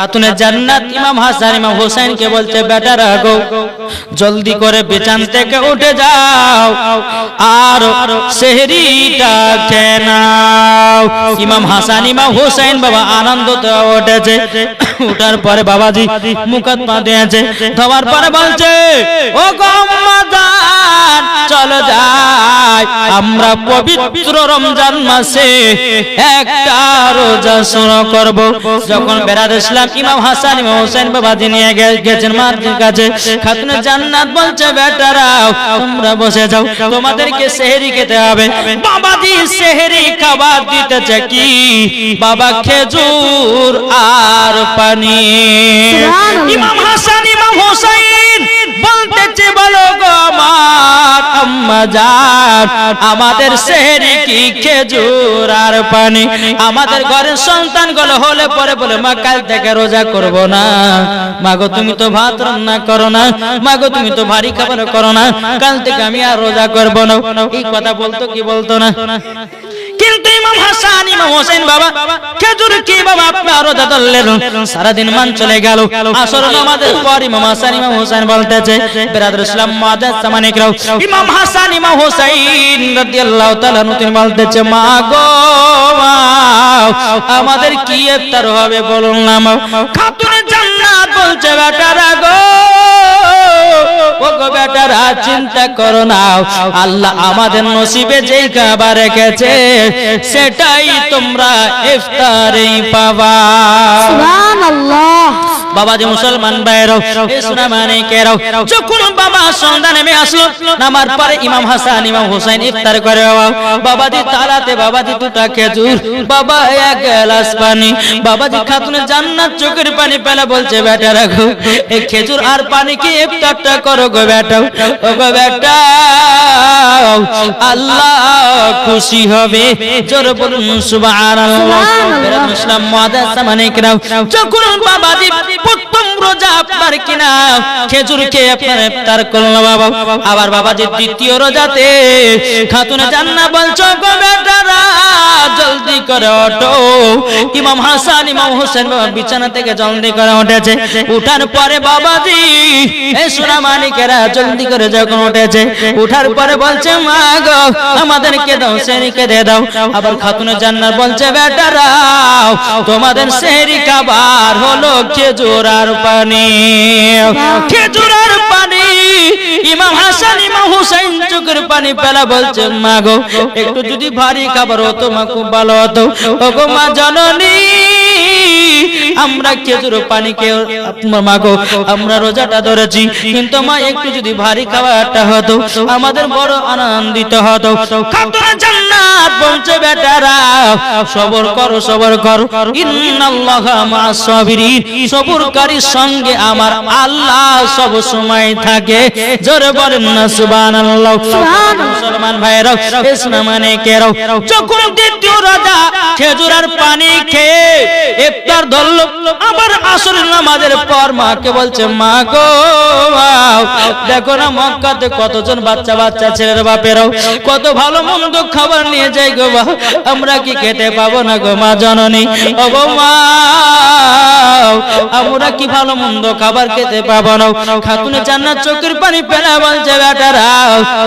খাতুনে জান্নাত ইমাম হাসান, ইমাম হোসেনকে বলছে, বেটা রাগো, জলদি করে বিছান থেকে উঠে যাও, আর সেহরিটা খেয়ে নাও। ইমাম হাসান, ইমাম হোসেন বাবা আনন্দ তো উঠেছে। উঠার পরে বাবাজি মুখত পা দিয়েছে, ধোয়ার পরে বলছে, ও গম্মাদান চলো যাই। আমরা পবিত্র রমজান মাসে একটা রোজা শুরু করব। যখন ইসলাম ইমাম হাসান ইমাম হোসেন বাবাজি নিয়ে গেছেন কাছে। খাতুন জান্নাত বলছে বেটারা তোমরা বসে যাও তোমাদেরকে সেহেরি খেতে হবে। বাবাজি সেহেরি খাবার দিতেছে কি? বাবা খেজুর আর পানি। ইমাম হাসান ইমাম হোসেন বলো গো আম্মা আমাদের সেহরি কি খেজুর আর পানি? আমাদের ঘরের সন্তানগুলো হলে পরে বলে মা কাল থেকে রোজা করব না। মাগো, তুমি তো ভাত রান্না করো না। মাগো, তুমি তো ভারী খাবার করো না। কাল থেকে আমি আর রোজা করব না। এই কথা বলতো কি বলতো না? কিন্তু ইমাম হাসান, ইমাম হোসেন বাবা, খেজুর কি বাবা আপনার রোজা ধরলেন? সারাদিন মান চলে গেল। আসর নামাজের পর ইমাম হাসান, ইমাম হোসেন বলতেছে বিরাদুল ইসলাম মাদাস সামানিকরাও ইমাম হাসান, ইমাম হোসেন রাদিয়াল্লাহু তাআলা তিনি বলতেছে, মা গো আমাদের কি ইফতার হবে বলুন না খাতুনে জান্নাত বলছে বেটারা গো। ও গো বেটারা, চিন্তা করো না। আল্লাহ আমাদের নসিবে যে খাবার রেখেছে, সেটাই তোমরা ইফতারেই পাবা। সুবহানাল্লাহ। বাবা যে মুসলমান ভাইরাও ইসলাম মানে কেরাও যখন বাবা সন্ধ্যা নেমে আসলো নামার পরে ইমাম হাসান ইমাম হোসেন ইফতার করে বাবাজি তালাতে বাবাজি দুটা খেজুর বাবা এক গ্লাস পানি বাবাজি খাতুনে জান্নাত চোখের পানি পেলা বলছে বেটা রাখো এই খেজুর আর পানি কি ইফতারটা করো গো বেটা? ও গো বেটা আল্লাহ খুশি হবে জোর বলুন সুবহানাল্লাহ। মুসলিম মাদাসা মানে কিরাও যখন বাবাজি প্রথম রোজা আপনার কিনা? খেজুর খেয়ে আপনার ইফতার বাবা। আবার বাবা যে দ্বিতীয় রোজাতে খাতুনে জান্না বলছো, গো বেটারা জলদি করে ওঠো। ইমাম হাসান, ইমাম হোসেন বিছানা থেকে জলদি করে উঠেছে। উঠার পরে বাবাজি এই সোনা মানিকেরা জলদি করে যখন উঠেছে, উঠার পরে বলছে, মা গো, আমাদেরকে দাও সেরিকে দে দাও। আবার জান্নার বলছে, বেটারা, তোমাদের খাবার হলো পানি। পানি, ইমাম হাসান, ইমাম হুসাইন চোখের পানি পেলা বলছে, মা গো, একটু যদি ভারী খাবার হতো, মা খুব ভালো হতো। ও গো মা জননী আমরা খেজুর পানি খেয়ে আপনার মা গো আমরা রোজাটা ধরেছি। কিন্তু মা একটু যদি ভারী খাবারটা হতো আমাদের বড় আনন্দিত হতো। খাতুনে জান্নাত বলছে বেটারা সবর করো সবর করো। ইন্নাল্লাহা মা'আস সাবিরিন। সবরকারীর সঙ্গে আমার আল্লাহ সব সময় থাকে। জোরে বলেন না সুবহানাল্লাহ। মুসলমান ভাইরা ইসলাম মানে কেরাও যখন দ্বিতীয় রাজা খেজুর আর পানি খেয়ে ইফতার ধরলো আবার আসর নামাজের পর মাকে বলছে, মা গো দেখো না মক্কাতে কতজন বাচ্চা বাচ্চা ছেলের বাপেরাও কত ভালো মন্দ খাবার নিয়ে যায় গো মা আমরা কি খেতে পাবো না গো মা জননী? ও মা, আমরা কি ভালো মন্দ খাবার খেতে পাবো না? খাতুনে জান্নাত চোখের পানি পেলা বলছে, বেটারা,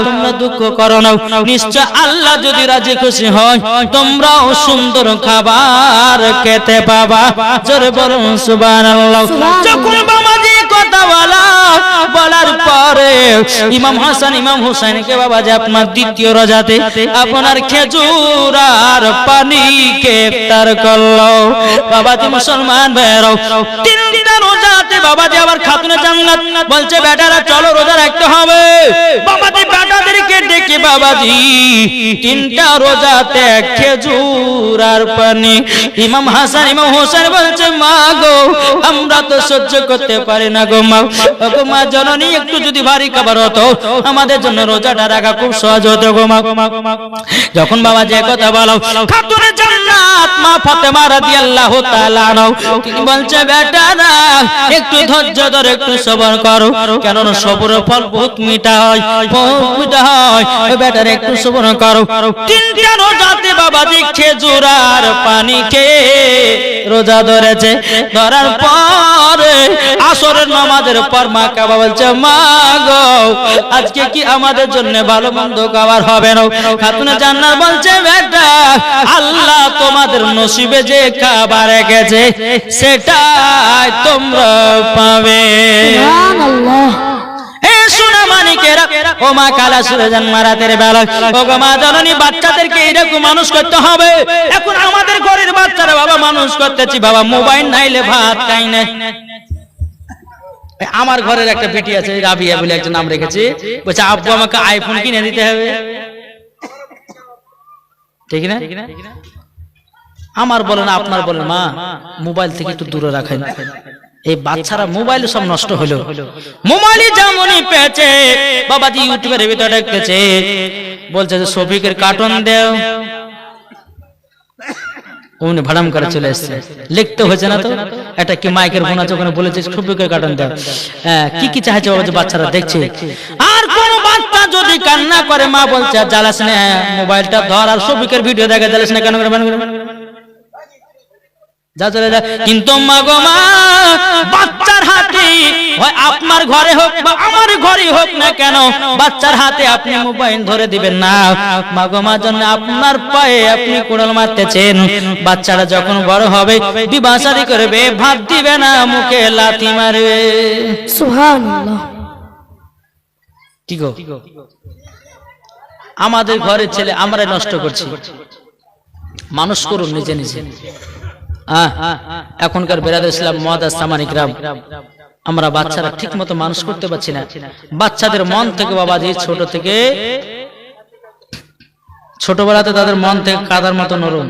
তোমরা দুঃখ করো না, নিশ্চয় আল্লাহ যদি রাজি খুশি হয়, তোমরাও সুন্দর খাবার খেতে পাবা। জোরে বলুন সুবহানাল্লাহ। যখন বাবাজি কথা বলা বলার পরে ইমাম হাসান ইমাম বাবা যে আপনার দ্বিতীয় রজাতে আপনার খেজুর আর পানি কে ইফতার করল। বাবা মুসলমান বেরো তিনটা বাবাজি আবার খাতুনে জান্নাত বলছে, বেটারা, চলো, রোজা রাখতে হবে। বাবাজি বেটাদেরকে ডেকে, বাবাজি, তিনটা রোজাতে খেজুর আর পানি। ইমাম হাসান, ইমাম হোসেন বলছে, মা গো, আমরা তো সহ্য করতে পারি না গো মা। গো মা, জননী, একটু যদি ভারী খাবার হতো, আমাদের জন্য রোজাটা রাখা খুব সহজ হতো গো মা। যখন বাবা যে কথা বলো, খাতুনে জান্নাত, মা ফাতেমা রাদিয়াল্লাহু তাআলা আনহু। তিনি বলছে, বেটারা, একটু ধৈর্য ধরে একটু সবর করো। ফল একটু সবর করো। পানি রোজা ধরেছে, ধরার আসরের পর মা কাবা বলছে, মা গো, আজকে কি আমাদের জন্য ভালো মন্দ খাবার হবে না? খাতুনে জান্নাত বলছে বেটা আল্লাহ তোমাদের নসিবে যে খাবার রেখেছে, সেটাই তোমরা পাবে। সুবহানাল্লাহ। এ সোনা মানিকেরা ও মা কালা সুরজান মারাতের বেলা ও মা জননী বাচ্চাদেরকে এরকম মানুষ করতে হবে। এখন আমাদের ঘরের বাচ্চারা বাবা মানুষ করতেছি বাবা মোবাইল নাইলে ভাত খাই না। আমার ঘরের একটা বেটি আছে রাবিয়া বলে একটা নাম রেখেছি। বলছে আব্বু আমাকে আইফোন কিনে দিতে হবে। ঠিক না? আমার বলেন আপনার বলেন মা মোবাইল থেকে একটু দূরে রাখেন। এই বাচ্চারা মোবাইল সব নষ্ট হলো। মোবাইলে যেমনই পেয়েছে বাবাজি ইউটিউবের ভিতরে দেখতেছে বলছে যে শফিকের কার্টুন দেও। উনি ভাড়াম করে চলে এসছে। লিখতে হয়েছে না তো? এটা কি মাইকের ফোন আছে ওখানে বলেছে শফিকের কার্টুন দেও। হ্যাঁ, কি কি চাইছে বাবা যে বাচ্চারা দেখছে। আর কোন বাচ্চা যদি কান্না করে মা বলছে জ্বালাস না মোবাইলটা ধর আর শফিকের ভিডিও দেখে জ্বালাস না কেন করে কেন করে? যা চলে যা। কিন্তু মা গো মা বাচ্চার হাতে হয় আপনার ঘরে হোক বা আমার ঘরে হোক না কেন বাচ্চার হাতে আপনি মোবাইল ধরে দিবেন না। মা গো মা জন্য আপনার পায়ে আপনি কুড়াল মারতেছেন। বাচ্চারা যখন বড় হবে বিবাসারি করবে ভাত দিবে না মুখে লাথি মারবে। সুবহানাল্লাহ। কি গো? আমাদের ঘরের ছেলে আমরা নষ্ট করছি। মানুষ করুন নিজে নিজে। এখনকার বেরাদ ইসলাম মহাদাস সামানিক রাম আমরা বাচ্চারা ঠিক মতো মানুষ করতে পারছি না। বাচ্চাদের মন থেকে বাবা বাবাজি ছোট থেকে ছোটবেলাতে তাদের মন থেকে কাদার মতো নরম।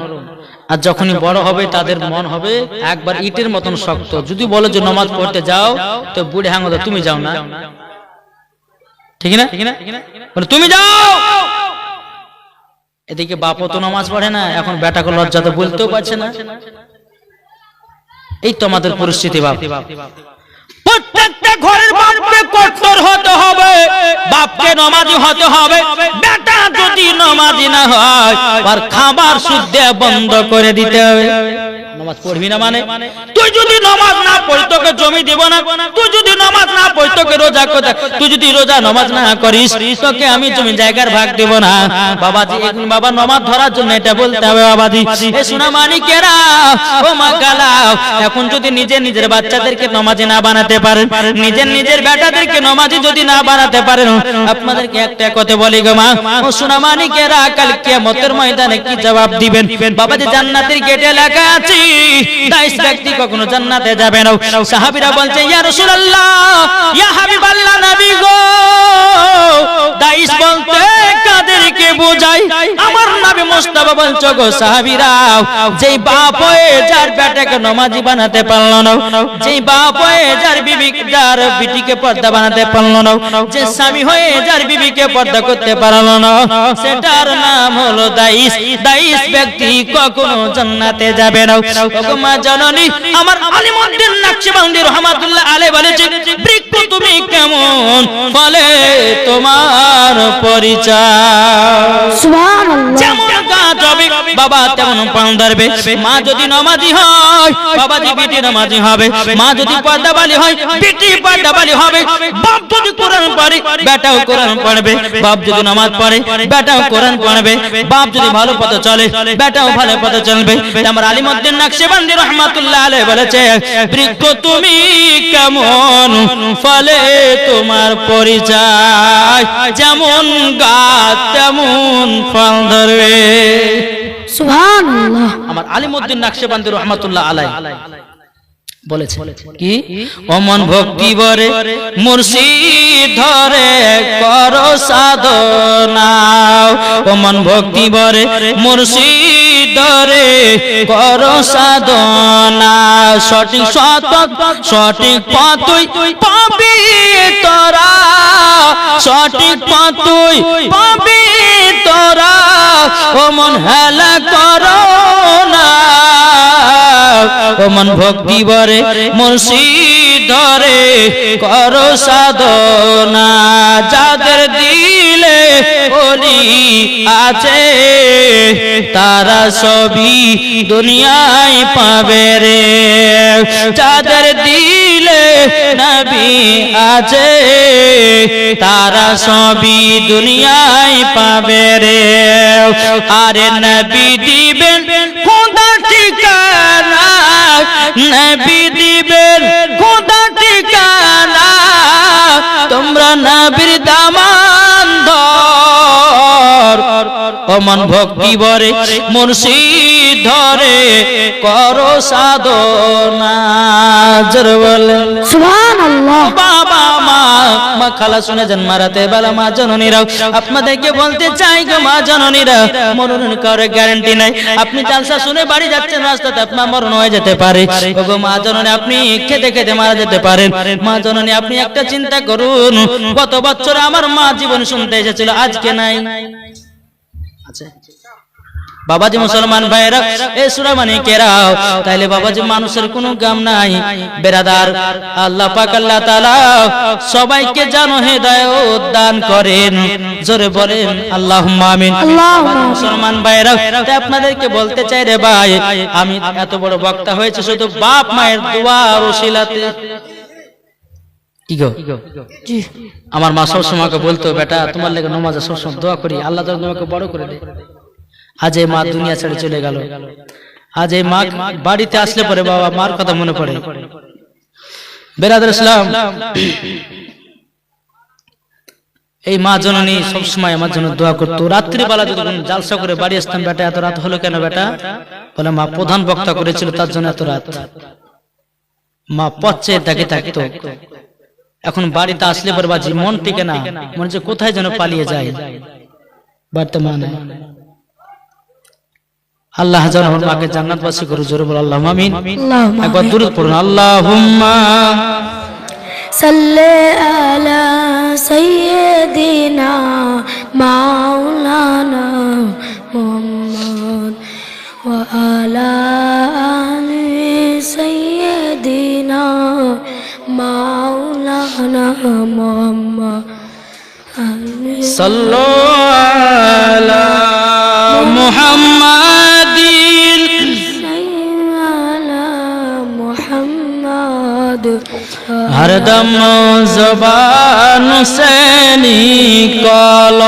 আর যখনই বড় হবে তাদের মন হবে একবার ইটের মতন শক্ত। যদি বলো যে নমাজ পড়তে যাও তো বুড়ে হাঙ্গো তুমি যাও না। ঠিক না? বলে, তুমি যাও। এদিকে বাপও তো নামাজ পড়ে না এখন বেটাকে লজ্জাতে বলতেও পারছে না। এই তো আমাদের পরিস্থিতি বাপ। প্রত্যেকটা ঘরের বাপকে কঠোর হতে হবে বাপকে নমাজি হতে হবে বেটা যদি নমাজি না হয়, আর খাবার শুদ্ধ বন্ধ করে দিতে হবে। মানে? এখন যদি নিজে নিজের বাচ্চাদেরকে নমাজি না বানাতে পারেন, নিজের নিজের বেটাদেরকে নমাজি যদি না বানাতে পারেন, আপনাদেরকে একটা কথা বলি গো মা। সোনা মানিকেরা কাল কিয়ামতের ময়দানে কি জবাব দিবেন? বাবাজি জান্নাতের গেটে লেখা আছে দাইস ব্যক্তি কখনো জান্নাতে যাবে না। সাহাবীরা বলছে, ইয়া রাসূলুল্লাহ, ইয়া হাবিবাল্লাহ নবী গো বলতে কাদেরকে আমার নবী মুস্তাফা বলছো গো সাহাবীরা, যেই বাপ হয়ে যার বেটাকে বানাতে পারল না, যেই বাপ হয়ে যার বিবি যার বিটিকে পর্দা বানাতে পারল না, যে স্বামী হয়ে যার বিবিকে পর্দা করতে পারল না সেটার নাম হলো দাইস। দাইস ব্যক্তি কখনো জান্নাতে যাবে না। মা জননী আমার আলিমউদ্দিন নকশবন্দি রহমাতুল্লাহ আলাইহি বলেছে বৃক্ষ তুমি কেমন? ফলে তোমার পরিচয়। সুবহানাল্লাহ। বাবা তেমন ধরবে। মা যদি নমাজি হয়, বাবা যদি নমাজি হবে। মা যদি হয় হবে। বাপ যদি কোরআন পড়ে, বেটাও কোরআন পড়বে। বাপ যদি নামাজ পড়ে, বেটাও কোরআন পড়বে। বাপ যদি ভালো পথে চলে, বেটাও ভালো পথে চলবে। আমার রহমাতুল্লাহ আলাইহি বলেছে, বৃক্ষ তুমি কেমন ফলে তোমার পরিচয়? যেমন গাছ তেমন ফল ধরবে। আমার আলিমউদ্দিন নকশবন্দি রহমাতুল্লাহ আলাই বলেছে, কি? অমন ভক্তি বরে মুর্শিদ ধরে কর সাধনা অমন ভক্তি বরে মুর্শিদ ধরে কর সাধনা সঠিক সত সঠিক পথই পাবি তোরা সঠিক পথই পাবি তোরা অমন হেলা করো না। ও মন ভক্তি বরে মুর্শিদ ধরে করো সাধনা। যাদের দিলে অলি আছে, তারা সবই দুনিয়ায় পাবে রে। যাদের দিলে নবী আছে, তারা সবই দুনিয়ায় পাবে রে। আরে নবী দিবেন, খোদা ঠিকানা। নবী দিবেন, খোদা ঠিকানা। তোমরা নবীর দামান ধর অমন ভক্তি বরে মুর্শিদ ধরে, করো সাধনা, জোরে বলেন। খালা শুনে যান মারাতে বেলা মা জননীরাও। আপনাদেরকে বলতে চাই গো মা জননীরা মরণ করে গ্যারান্টি নাই। আপনি জালসা শুনে বাড়ি যাচ্ছেন, রাস্তাতে আপনার মরণ হয়ে যেতে পারে। ও গো মা জননী, আপনি খেতে খেতে মারা যেতে পারেন। মা জননী, আপনি একটা চিন্তা করুন, গত বছর আমার মা জীবন শুনতে এসেছিল, আজকে নাই। আছে বাবাজি মুসলমান ভাইরা এ সুরামানি কেরাও তাইলে বাবাজি মানুষের কোনো গাম নাই। বেরাদার আল্লাহ পাক আল্লাহ তাআলা সবাইকে জানো হেদায়েত দান করেন। জোরে বলেন আল্লাহুম্মা আমিন। মুসলমান ভাইরা তাই আপনাদেরকে বলতে চাই রে ভাই আমি এত বড় বক্তা হয়েছে শুধু বাপ মায়ের দোয়া আর ওসিলাতে। কি গো? জি আমার মা সবসময় আমাকে বলতো বেটা তোমার লেগে নমাজে সবসময় দোয়া করি আল্লাহ তোমাকে বড় করে দে। আজ এই মা দুনিয়া ছেড়ে চলে গেল। আজ এই মা বাড়িতে আসলে পরে বাবা মার কথা মনে পড়ে। বেরাদার ইসলাম, এই মা জননী সবসময় আমার জন্য দোয়া করতো। রাত্রিবেলা যদি কোনো জালসা করে বাড়ি আসতাম, বেটা, এত রাত হলো কেন বেটা? বলে, মা প্রধান বক্তা করেছিল তার জন্য এত রাত। মা পচ্ছে তাকে থাকতো। এখন বাড়িতে আসলে পরে বাজি, মন টিকে না। মনে হচ্ছে কোথায় যেন পালিয়ে যায়। বর্তমানে আল্লাহ যেন আমার মাকে জান্নাতবাসী করে জোরে বল আল্লাহ আমিন। একবার দূরত পড়ুন আল্লাহুম্মা। সাল্লি আলা সাইয়্যিদিনা মাওলানা মুহাম্মদ ওয়া আলা আলি সাইয়্যিদিনা মাওলানা মুহাম্মদ সাল্লু আলা মুহাম্মাদিন على محمد হরদম জবান সে নিকল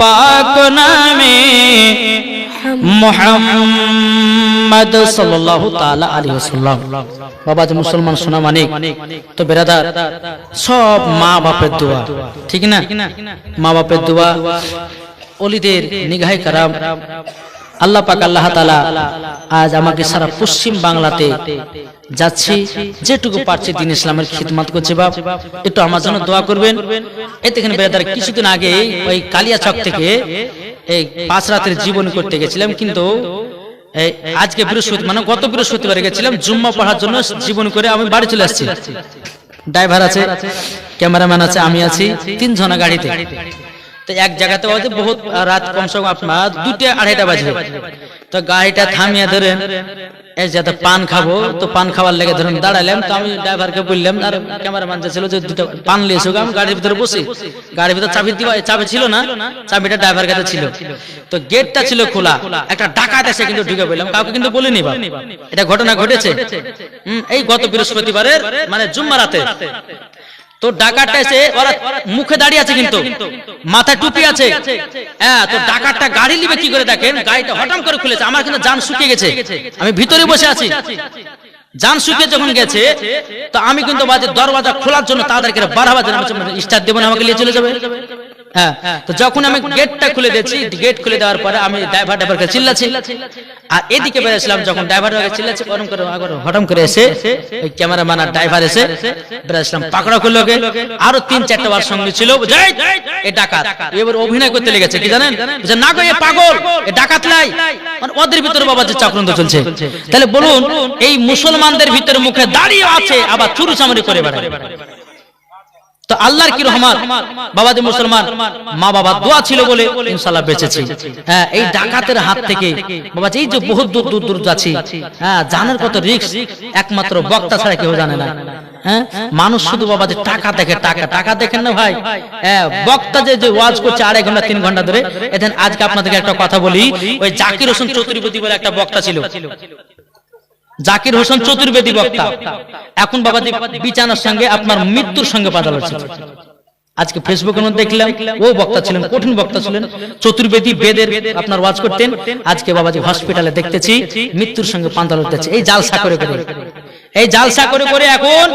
পাক নামে মোহাম্মদ সাল্লাল্লাহু তাআলা আলাইহি ওয়াসাল্লাম বাবা যে মুসলমান সোনা মানিক তো বেরাদার সব মা বাপের দোয়া ঠিক না মা বাপের দোয়া অলিদের নিগাহে কারাম, আল্লাহ পাক আল্লাহ তাআলা আজ আমাকে সারা পশ্চিম বাংলাতে যাচ্ছি, যেটুকু পারছি দিন ইসলামের খিদমত করছে বাপ। একটু আমার জন্য দোয়া করবেন। এতে এখানে কিছুদিন আগে ওই কালিয়াচক থেকে এই পাঁচ রাতের জীবন করতে গেছিলাম, কিন্তু আজকে বৃহস্পতি মানে গত বৃহস্পতিবার গেছিলাম, জুম্মা পড়ার জন্য জীবন করে আমি বাড়ি চলে আসছি। ড্রাইভার আছে, ক্যামেরাম্যান আছে, আমি আছি, তিনজনা গাড়িতে। তো এক জায়গাতে হয়তো বহুত রাত কমসে কম আপনার দুটো আড়াইটা বাজবে তো গাড়িটা থামিয়ে ধরেন, এই যাতে পান খাব, তো পান খাওয়ার লেগে ধরুন দাঁড়ালাম তো আমি ড্রাইভারকে বললাম, আর ক্যামেরাম্যান যে ছিল যে দুটো পান লিয়ে এসো আমি গাড়ির ভিতরে বসি। গাড়ির ভিতরে চাবি দিবা চাবি ছিল না, চাবিটা ড্রাইভার কাছে ছিল। তো গেটটা ছিল খোলা, একটা ডাকাত এসে কিন্তু ঢুকে বললাম কাউকে কিন্তু বলিনি বা। এটা ঘটনা ঘটেছে। এই গত বৃহস্পতিবারের মানে জুম্মা রাতে তো ডাকাতটা এসে ওরা মুখে দাঁড়িয়ে আছে কিন্তু। মাথায় টুপি আছে। হ্যাঁ তো ডাকাতটা গাড়ি নিবে কি করে দেখেন? গাড়িটা হঠাৎ করে খুলেছে। আমার কিন্তু যান শুকিয়ে গেছে। আমি ভিতরে বসে আছি। যান শুকিয়ে যখন গেছে তো আমি কিন্তু বাজে দরওয়াজা খোলার জন্য তাদেরকে বাড়াবার জন্য স্টার দেবো না আমাকে নিয়ে চলে যাবে। হ্যাঁ যখন আমি গেটটা খুলে দিয়েছি গেট খুলে দেওয়ার পরে আমি ড্রাইভার ড্রাইভারকে আর এদিকে যখন ড্রাইভার করে করে এসে ওই ক্যামেরাম্যান আর ড্রাইভার এসে পাকড়া আরও তিন, চারটা বার সঙ্গে ছিল এবার অভিনয় করতে লেগেছে কি জানেন? না ডাকাত মানে ভিতরে বাবা চলছে। তাহলে বলুন, এই মুসলমানদের ভিতরে মুখে দাঁড়িয়ে আছে আবার চুরি করে বেড়ায়। তো আল্লাহর কি রহমান? বাবাজি মুসলমান। মা বাবা দোয়া ছিল বলে ইনশাআল্লাহ বেঁচেছি। হ্যাঁ এই ডাকাতের হাত থেকে বাবাজি এই যে বহুত দূর দূর দূর যাচ্ছি হ্যাঁ জানার কত রিস্ক একমাত্র বক্তা ছাড়া কেউ জানে না। হ্যাঁ? মানুষ শুধু বাবাজি টাকা দেখে টাকা টাকা দেখেন না ভাই। হ্যাঁ বক্তা যে যে ওয়াজ করছে আড়াই ঘণ্টা তিন ঘণ্টা ধরে এখান আজকে আপনাদেরকে একটা কথা বলি ওই জাকির হোসেন চতুর্বেদী বলে একটা বক্তা ছিল। জাকির হোসেন চতুর্বেদী বক্তা। এখন বাবাজি বিছানার সঙ্গে আপনার মৃত্যুর সঙ্গে বাধা লড়ছে আজকে ফেসবুকের মধ্যে দেখলাম ও বক্তা ছিলেন কঠিন বক্তা ছিলেন। চতুর্বেদী বেদের আপনার ওয়াজ করতেন। আজকে বাবাজি হসপিটালে দেখতেছি মৃত্যুর সঙ্গে পান্তা লড়তেছে এই জাল করে। করে। এই জালসা করে করে এখন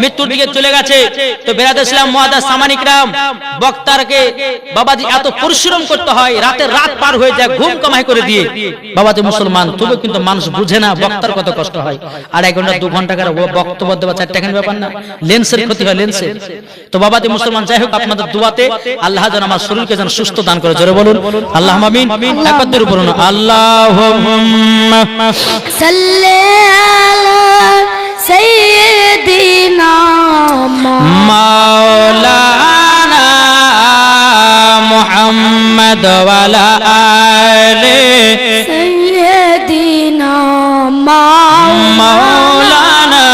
মৃত্যুর দিকে চলে গেছে। তো বেরাদ ইসলাম মহাদাস সামানিকরাম। বক্তারকে বাবাজি এত পরিশ্রম করতে হয় রাতে রাত পার হয়ে যায় ঘুম কামাই করে দিয়ে। বাবাজি মুসলমান তবু কিন্তু মানুষ বুঝে না বক্তার কত কষ্ট হয়। আড়াই ঘণ্টা দু ঘণ্টা করে বক্তব্য দেওয়া চারটা এখানে ব্যাপার না। লেন্সের ক্ষতি হয় লেন্সের। তো বাবাজি মুসলমান যাই হোক আপনাদের দুয়াতে আল্লাহ যেন আমার শরীরকে যেন সুস্থ দান করে। জোরে বলুন আল্লাহ মামিন একত্রের বলুন আল্লাহ صل على سيدنا محمد মাওলানা মুহাম্মদ ওয়ালা আলে سيدنا محمد মাওলানা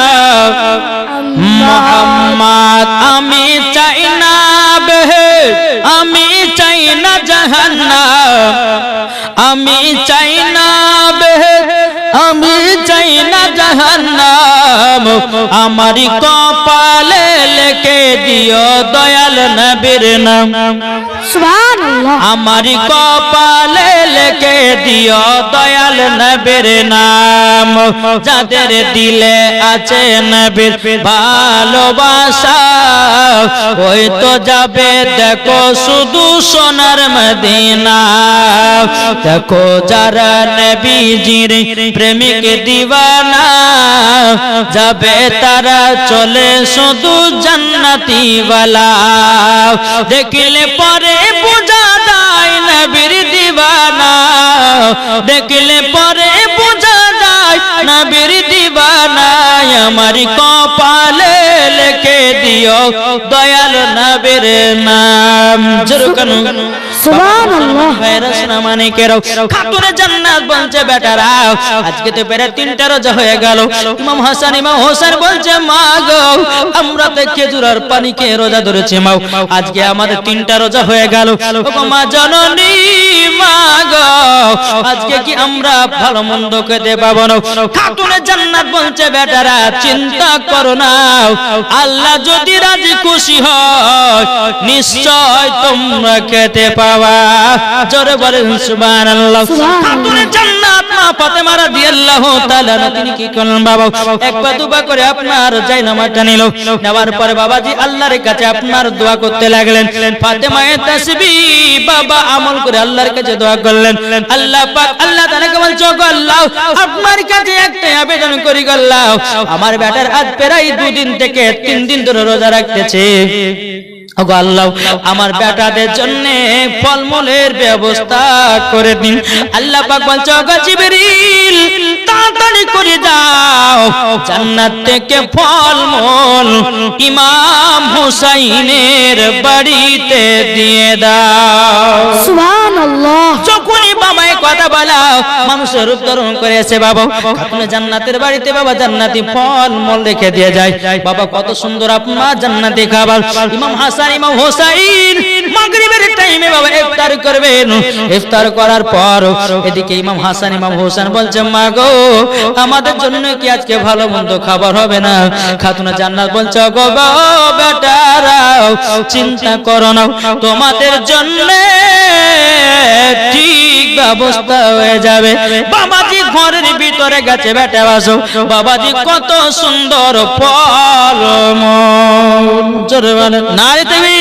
মোহাম্মদ আমি চাই না বেহে আমি চাই না জাহান্নাম আমি চাই না বেহে আমি চাই না জাহান্নাম সালাম আমারি কপালে লেখে দিও দয়াল নবীর নাম। আমারি কপালে লেখে দিও দয়াল নবীর নাম। যাদের দিলে আছে নবীর ভালোবাসা ওই তো যাবে দেখো শুধু সোনার মদিনা। দেখো যারা নবীজির প্রেমিক দিবানা যাবে তারা চলে শুধু জান্নাতি বালা। দেখিলে পরে বোঝা যায় নবীর দিবানা। দেখলে পরে বোঝা যায় নবীর দিবানা। আমার কপালে লিখে দিও দয়াল নবীর নাম। বেটারা, আজকে আমাদের তিনটা রোজা হয়ে গেল। আজকে কি আমরা ভালো মন্দ খেতে পাবো খাতুনে জান্নাত বলছে, বেটারা, চিন্তা করো না। আল্লাহ যদি রাজি খুশি হয়, নিশ্চয় তোমরা খেতে পাওয়া জোরে বলেন সুবহানাল্লাহ। খাতুনে জান্নাত মা ফাতেমা রাদিয়াল্লাহু তাআলা তিনি কি করলেন বাবা? একবার দুবার করে আপনার যাই নামাজটা নিল। নেওয়ার পরে বাবাজি আল্লাহর কাছে আপনার দোয়া করতে লাগলেন। ফাতেমা এ তাসবিহ বাবা আমল করে আল্লাহর কাছে দোয়া করলেন। আল্লাহ পাক আল্লাহ তাআলাকে বলছো গো আল্লাহ আপনার কাছে একটা আবেদন করি গো আল্লাহ। আমার বেটার আজ প্রায় দুদিন থেকে তিন দিন ধরে রোজা রাখতেছে। আমার বেটাদের জন্য ফলমূলের ব্যবস্থা করে দিন। আল্লাহ পাক বলছো জিবরিল, তাড়াতাড়ি করে যাও। জান্নাত থেকে ফলমূল ইমাম হুসাইনের বাড়িতে দিয়ে দাও। কথা বলাও মানুষের রূপ ধারণ করেছে বাবা। খাতুনে জান্নাতের বাড়িতে বাবা জান্নাতি ফল মল রেখে দিয়ে যায়। বাবা কত সুন্দর আপনার জান্নাতি খাবার। ইমাম হাসান ইমাম হোসাইন টাইমে বাবা ইফতার করবেন। ইফতার করার পর এদিকে ইমাম হাসান, ইমাম হোসেন বলছে মা গো, আমাদের জন্য কি আজকে ভালো মন্দ খাবার হবে না? খাতুনে জান্নাত বলছে গো বেটারাও চিন্তা করো না, তোমাদের জন্য ঠিক ব্যবস্থা হয়ে যাবে। বাবাজি ঘরের ভিতরে গেছে, বেটা বাসো, বাবাজি কত সুন্দর ফল নারী তুমি